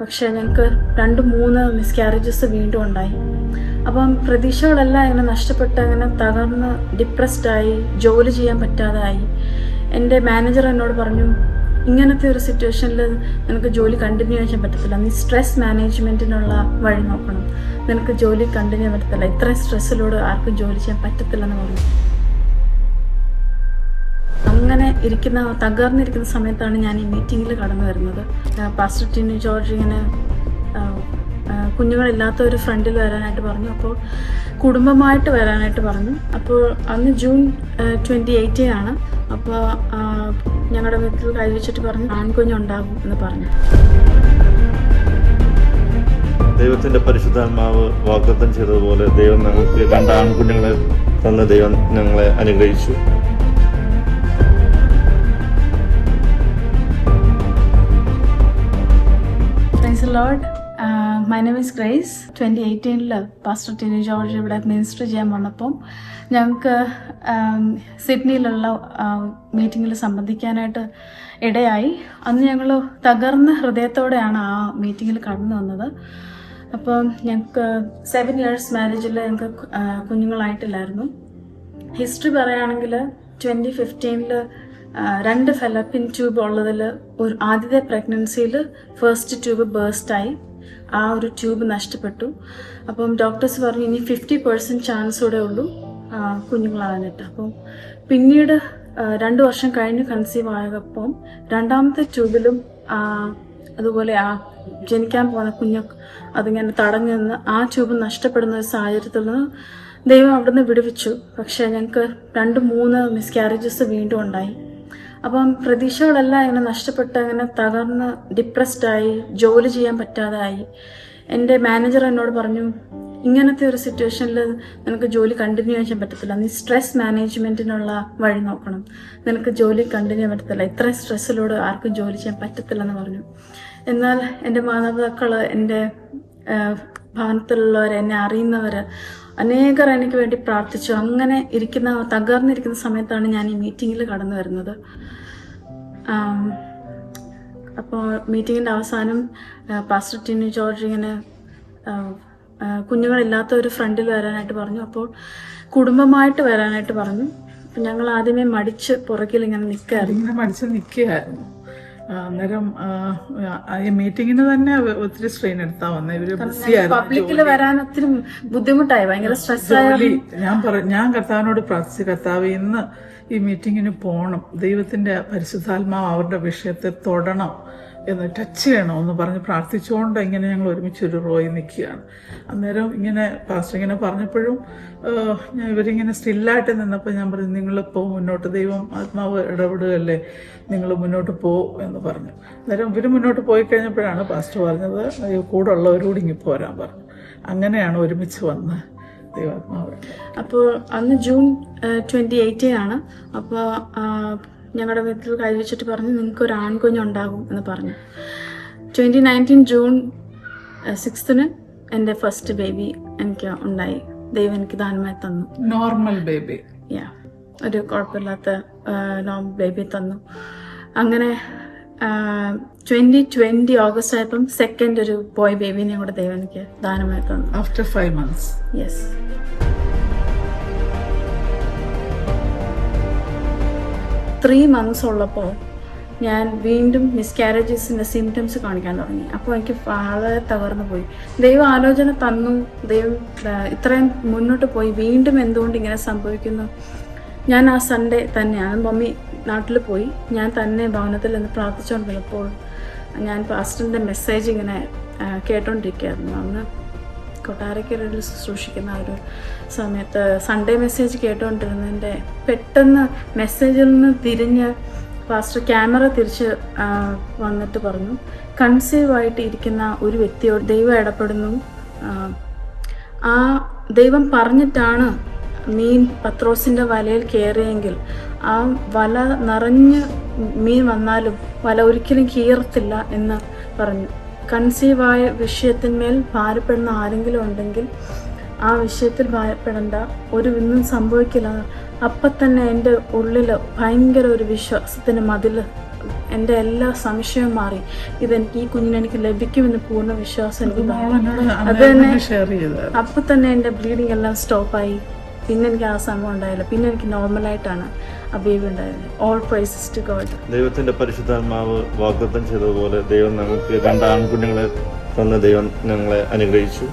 പക്ഷേ ഞങ്ങൾക്ക് രണ്ട് മൂന്ന് മിസ്കാരേജസ് വീണ്ടും ഉണ്ടായി. അപ്പം പ്രതീക്ഷകളെല്ലാം ഇങ്ങനെ നഷ്ടപ്പെട്ട് അങ്ങനെ തകർന്ന് ഡിപ്രസ്ഡായി ജോലി ചെയ്യാൻ പറ്റാതായി എന്റെ മാനേജർ എന്നോട് പറഞ്ഞു ഇങ്ങനത്തെ ഒരു സിറ്റുവേഷനിൽ നിനക്ക് ജോലി കണ്ടിന്യൂ ചെയ്യാൻ പറ്റത്തില്ല. നീ സ്ട്രെസ് മാനേജ്മെന്റിനുള്ള വഴി നോക്കണം. നിനക്ക് ജോലി കണ്ടിന്യൂ ചെയ്യാൻ പറ്റത്തില്ല. ഇത്രയും സ്ട്രെസ്സിലൂടെ ആർക്കും ജോലി ചെയ്യാൻ പറ്റത്തില്ലെന്ന് പറഞ്ഞു. അങ്ങനെ ഇരിക്കുന്ന തകർന്നിരിക്കുന്ന സമയത്താണ് ഞാൻ ഈ മീറ്റിങ്ങിൽ കടന്നു വരുന്നത്. പാസ്റ്റർ ടിനി ജോർജ് ഇങ്ങനെ കുഞ്ഞുങ്ങളില്ലാത്ത ഒരു ഫ്രണ്ടിൽ വരാനായിട്ട് പറഞ്ഞു. അപ്പോൾ കുടുംബമായിട്ട് വരാനായിട്ട് പറഞ്ഞു. അപ്പോൾ അന്ന് ജൂൺ ട്വന്റി എയ്റ്റീൻ ആണ്. അപ്പോൾ ഞങ്ങളുടെ വീട്ടിൽ കൈവച്ചിട്ട് പറഞ്ഞു ആൺകുഞ്ഞുണ്ടാകും എന്ന് പറഞ്ഞു. ദൈവത്തിന്റെ പരിശുദ്ധാത്മാവ് വാഗ്ദത്തം ചെയ്തതുപോലെ ദൈവം ഞങ്ങൾക്ക് രണ്ട് ആൺകുഞ്ഞുങ്ങളെ തന്ന ദൈവം ഞങ്ങളെ അനുഗ്രഹിച്ചു. Praise Lord my name is Grace twenty എയ്റ്റീനിൽ pastor Tini George ഇവിടെ മിനിസ്റ്റർ ചെയ്യാൻ വന്നപ്പം ഞങ്ങൾക്ക് സിഡ്നിയിലുള്ള മീറ്റിങ്ങിൽ സംബന്ധിക്കാനായിട്ട് ഇടയായി. അന്ന് ഞങ്ങൾ തകർന്ന ഹൃദയത്തോടെയാണ് ആ മീറ്റിങ്ങിൽ കടന്നു വന്നത്. അപ്പോൾ ഞങ്ങൾക്ക് സെവൻ ഇയേഴ്സ് മാരേജിൽ ഞങ്ങൾക്ക് കുഞ്ഞുങ്ങളായിട്ടില്ലായിരുന്നു. ഹിസ്റ്ററി പറയുകയാണെങ്കിൽ ട്വന്റി ഫിഫ്റ്റീനിൽ രണ്ട് ഫെലപ്പിൻ ട്യൂബ് ഉള്ളതിൽ ഒരു ആദ്യത്തെ പ്രഗ്നൻസിയിൽ ഫസ്റ്റ് ട്യൂബ് ബേസ്റ്റായി ആ ഒരു ട്യൂബ് നഷ്ടപ്പെട്ടു. അപ്പം ഡോക്ടേഴ്സ് പറഞ്ഞു ഇനി ഫിഫ്റ്റി പെർസെന്റ് ചാൻസ് കൂടെ ഉള്ളൂ കുഞ്ഞുങ്ങളാകാനായിട്ട് അപ്പം പിന്നീട് രണ്ട് വർഷം കഴിഞ്ഞ് കൺസീവ് ആയപ്പം രണ്ടാമത്തെ ട്യൂബിലും അതുപോലെ ആ ജനിക്കാൻ പോകുന്ന കുഞ്ഞു അതിങ്ങനെ തടഞ്ഞു നിന്ന് ആ ട്യൂബ് നഷ്ടപ്പെടുന്ന ഒരു സാഹചര്യത്തിൽ നിന്ന് ദൈവം അവിടുന്ന് വിടുവിച്ചു. പക്ഷേ ഞങ്ങൾക്ക് രണ്ട് മൂന്ന് മിസ്കാരേജസ് വീണ്ടും ഉണ്ടായി. അപ്പം പ്രതീക്ഷകളെല്ലാം ഇങ്ങനെ നഷ്ടപ്പെട്ട് അങ്ങനെ തകർന്ന് ഡിപ്രസ്ഡായി ജോലി ചെയ്യാൻ പറ്റാതായി. എന്റെ മാനേജർ എന്നോട് പറഞ്ഞു ഇങ്ങനത്തെ ഒരു സിറ്റുവേഷനിൽ നിനക്ക് ജോലി കണ്ടിന്യൂ ചെയ്യാൻ പറ്റത്തില്ല. നീ സ്ട്രെസ് മാനേജ്മെന്റിനുള്ള വഴി നോക്കണം. നിനക്ക് ജോലി കണ്ടിന്യൂ ചെയ്യാൻ പറ്റത്തില്ല. ഇത്രയും സ്ട്രെസ്സിലൂടെ ആർക്കും ജോലി ചെയ്യാൻ പറ്റത്തില്ല എന്ന് പറഞ്ഞു. എന്നാൽ എന്റെ മാതാപിതാക്കൾ എന്റെ ഭവനത്തിലുള്ളവർ എന്നെ അറിയുന്നവർ അനേകർ എനിക്ക് വേണ്ടി പ്രാർത്ഥിച്ചു. അങ്ങനെ ഇരിക്കുന്ന തകർന്നിരിക്കുന്ന സമയത്താണ് ഞാൻ ഈ മീറ്റിങ്ങിൽ കടന്നു വരുന്നത്. അപ്പോൾ മീറ്റിങ്ങിന്റെ അവസാനം പാസ്റ്റർ ടിനി ജോർജ് ഇങ്ങനെ കുഞ്ഞുങ്ങളില്ലാത്ത ഒരു ഫ്രണ്ടിൽ വരാനായിട്ട് പറഞ്ഞു. അപ്പോൾ കുടുംബമായിട്ട് വരാനായിട്ട് പറഞ്ഞു. അപ്പം ഞങ്ങൾ ആദ്യമേ മടിച്ച് പുറകിൽ ഇങ്ങനെ ഇങ്ങനെ മടിച്ച് നിൽക്കുകയായിരുന്നു. അന്നേരം മീറ്റിങ്ങിന് തന്നെ ഒത്തിരി സ്ട്രെയിൻ എടുത്താ വന്നെ. ഇവർ പബ്ലിക്കിൽ വരാൻ ഒത്തിരി ബുദ്ധിമുട്ടായി. ഭയങ്കര സ്ട്രെസ് ആയ ഞാൻ പറ ഞാൻ കർത്താവിനോട് പ്രാർത്ഥിച്ചു കർത്താവ് ഇന്ന് ഈ മീറ്റിങ്ങിന് പോകണം ദൈവത്തിന്റെ പരിശുദ്ധാത്മാവ് അവരുടെ വിഷയത്തെ തൊടണം. എന്ന് ടച്ച് ചെയ്യണമെന്ന് പറഞ്ഞ് പ്രാർത്ഥിച്ചുകൊണ്ട് ഇങ്ങനെ ഞങ്ങൾ ഒരുമിച്ച് ഒരു റോയിൽ നിൽക്കുകയാണ്. അന്നേരം ഇങ്ങനെ പാസ്റ്റർ ഇങ്ങനെ പറഞ്ഞപ്പോഴും ഞാൻ ഇവരിങ്ങനെ സ്റ്റില്ലായിട്ട് നിന്നപ്പോൾ ഞാൻ പറഞ്ഞു നിങ്ങളിപ്പോൾ മുന്നോട്ട് ദൈവം ആത്മാവ് ഇടപെടുകയല്ലേ നിങ്ങൾ മുന്നോട്ട് പോ എന്ന് പറഞ്ഞു. അന്നേരം ഇവർ മുന്നോട്ട് പോയി കഴിഞ്ഞപ്പോഴാണ് പാസ്റ്റർ പറഞ്ഞത് "അയ്യോ, കൂടെ ഉള്ളവരോട് ഇങ്ങി പോരാൻ പറഞ്ഞു. അങ്ങനെയാണ് ഒരുമിച്ച് വന്ന് ദൈവാത്മാവ്. അപ്പോൾ അന്ന് ജൂൺ ട്വന്റി എയ്റ്റീൻ ആണ് അപ്പോൾ ഞങ്ങളുടെ വീട്ടിൽ കൈവച്ചിട്ട് പറഞ്ഞു നിങ്ങൾക്ക് ഒരു ആൺകുഞ്ഞുണ്ടാകും എന്ന് പറഞ്ഞു. ട്വന്റി നയന്റീൻ ജൂൺ സിക്സ്തിന് എന്റെ ഫസ്റ്റ് ബേബി എനിക്ക് ഉണ്ടായി. ദൈവം എനിക്ക് ദാനമായി തന്നു. നോർമൽ ബേബി യാ ഒരു കുഴപ്പമില്ലാത്ത നോർമൽ ബേബി തന്നു. അങ്ങനെ ട്വന്റി ട്വന്റി ഓഗസ്റ്റ് ആയപ്പം സെക്കൻഡ് ഒരു ബോയ് ബേബിനെ കൂടെ ദൈവം എനിക്ക് ദാനമായി തന്നു. After five months yes three months ഉള്ളപ്പോൾ ഞാൻ വീണ്ടും മിസ്കാരേജസിന്റെ സിംറ്റംസ് കാണിക്കാൻ തുടങ്ങി. അപ്പോൾ എനിക്ക് വളരെ തകർന്നു പോയി. ദൈവം ആലോചന തന്നു. ദൈവം ഇത്രയും മുന്നോട്ട് പോയി. വീണ്ടും എന്തുകൊണ്ട് ഇങ്ങനെ സംഭവിക്കുന്നു? ഞാൻ ആ സൺഡേ തന്നെയാണ് മമ്മി നാട്ടിൽ പോയി. ഞാൻ തന്നെ ഭവനത്തിൽ നിന്ന് പ്രാർത്ഥിച്ചുകൊണ്ടിരുന്നപ്പോൾ ഞാൻ പാസ്റ്ററിന്റെ മെസ്സേജ് ഇങ്ങനെ കേട്ടോണ്ടിരിക്കുകയായിരുന്നു. അന്ന് കൊട്ടാരക്കരയിൽ ശുശ്രൂഷിക്കുന്ന ഒരു സമയത്ത് സൺഡേ മെസ്സേജ് കേട്ടുകൊണ്ടിരുന്നതിന്റെ പെട്ടെന്ന് മെസ്സേജിൽ നിന്ന് തിരിഞ്ഞ് പാസ്റ്റർ ക്യാമറ തിരിച്ച് വന്നിട്ട് പറഞ്ഞു. കൺസീവ് ആയിട്ട് ഇരിക്കുന്ന ഒരു വ്യക്തിയോട് ദൈവം ഇടപെടുന്നു. ആ ദൈവം പറഞ്ഞിട്ടാണ് മീൻ പത്രോസിന്റെ വലയിൽ കയറിയെങ്കിൽ ആ വല നിറഞ്ഞ് മീൻ വന്നാലും വല ഒരിക്കലും കീറത്തില്ല എന്ന് പറഞ്ഞു. കൺസീവായ വിഷയത്തിന്മേൽ ഭാരപ്പെടുന്ന ആരെങ്കിലും ഉണ്ടെങ്കിൽ ആ വിഷയത്തിൽ ഭയപ്പെടേണ്ട ഒരു ഒന്നും സംഭവിക്കില്ല. അപ്പം തന്നെ എന്റെ ഉള്ളിൽ ഭയങ്കര ഒരു വിശ്വാസത്തിന് മതിൽ എന്റെ എല്ലാ സംശയവും മാറി. ഇതെനിക്ക് ഈ കുഞ്ഞിനെ എനിക്ക് ലഭിക്കുമെന്ന് പൂർണ വിശ്വാസം എനിക്ക് അത് തന്നെ. അപ്പം തന്നെ എന്റെ ബ്ലീഡിങ് എല്ലാം സ്റ്റോപ്പായി പിന്നെ എനിക്ക് ആ സംഭവം ഉണ്ടായില്ല. പിന്നെ എനിക്ക് നോർമലായിട്ടാണ് ആ ബേബി ഉണ്ടായത് ഓൾ പ്രൈസസ് ടു ഗോഡ് ദൈവത്തിന്റെ പരിശുദ്ധാത്മാവ് വാഗ്ദത്തം ചെയ്തതുപോലെ ദൈവം നമുക്ക് രണ്ട് ആൺകുഞ്ഞുങ്ങളെ തന്ന ദൈവം ഞങ്ങളെ അനുഗ്രഹിച്ചു.